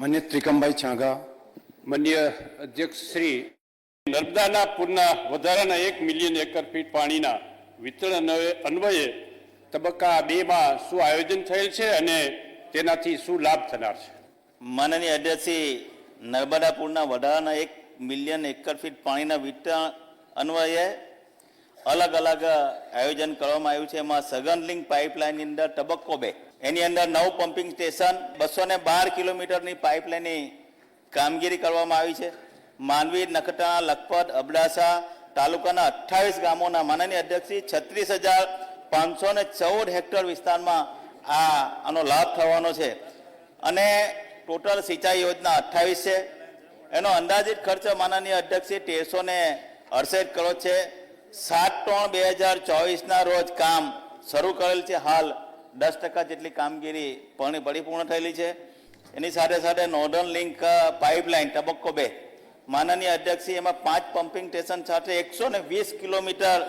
માન્ય ત્રિકમભાઈ છાંગા. માન્ય અધ્યક્ષ શ્રી નર્મદાના પૂરના વધારાના એક મિલિયન એકર ફીટ પાણીના વિતરણ અન્વયે- અન્વયે તબક્કા બેમાં શું આયોજન થયેલ છે અને તેનાથી શું લાભ થનાર છે? માનનીય અધ્યક્ષશ્રી નર્મદાપુરના વધારાના એક મિલિયન એકર ફીટ પાણીના વિતરણ અન્વયે અલગ અલગ આયોજન કરવામાં આવ્યું છે. એમાં સઘનલિંગ પાઇપલાઇનની અંદર તબક્કો બે. એની અંદર નવ પમ્પિંગ સ્ટેશન, બસો ને બાર કિલોમીટરની પાઇપલાઇનની કામગીરી કરવામાં આવી છે. માંડવી નખટાણા લખપત, અબડાસા તાલુકાના અઠ્ઠાવીસ ગામોના માનનીય અધ્યક્ષશ્રી છત્રીસ હજાર પાંચસો ને ચૌદ હેક્ટર વિસ્તારમાં આ આનો લાભ થવાનો છે. અને ટોટલ સિંચાઈ યોજના અઠ્ઠાવીસ છે. એનો અંદાજિત ખર્ચ માનનીય અધ્યક્ષે તેરસો ને અડસઠ કરોડ છે. સાત ત્રણ બે હજાર ચોવીસના રોજ કામ શરૂ કરેલ છે. હાલ દસ ટકા જેટલી કામગીરી પણ, પરિપૂર્ણ થયેલી છે. એની સાથે સાથે નોર્ધન લિંક પાઇપલાઇન, તબક્કો બે. માનનીય અધ્યક્ષે એમાં પાંચ પમ્પિંગ સ્ટેશન સાથે એકસો ને વીસ કિલોમીટર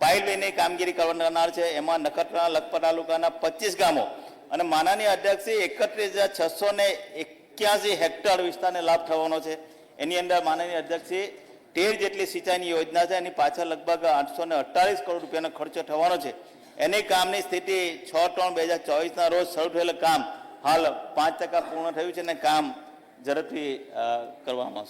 પાઇપલાઇનની કામગીરી કરનાર છે. એમાં નખત્રાણા, લખપત તાલુકાના પચીસ ગામો અને માનનીય અધ્યક્ષે એકત્રીસ હજાર છસો ને એક્યાસી હેક્ટર વિસ્તારને લાભ થવાનો છે. એની અંદર માનનીય અધ્યક્ષે તેર જેટલી સિંચાઈની યોજના છે, એની પાછળ લગભગ આઠસો ને અડતાલીસ કરોડ રૂપિયાનો ખર્ચો થવાનો છે. એની કામની સ્થિતિ છ ત્રણ બે હજાર ચોવીસના રોજ શરૂ થયેલું કામ હાલ પાંચ ટકા પૂર્ણ થયું છે અને કામ ઝડપથી કરવામાં આવશે.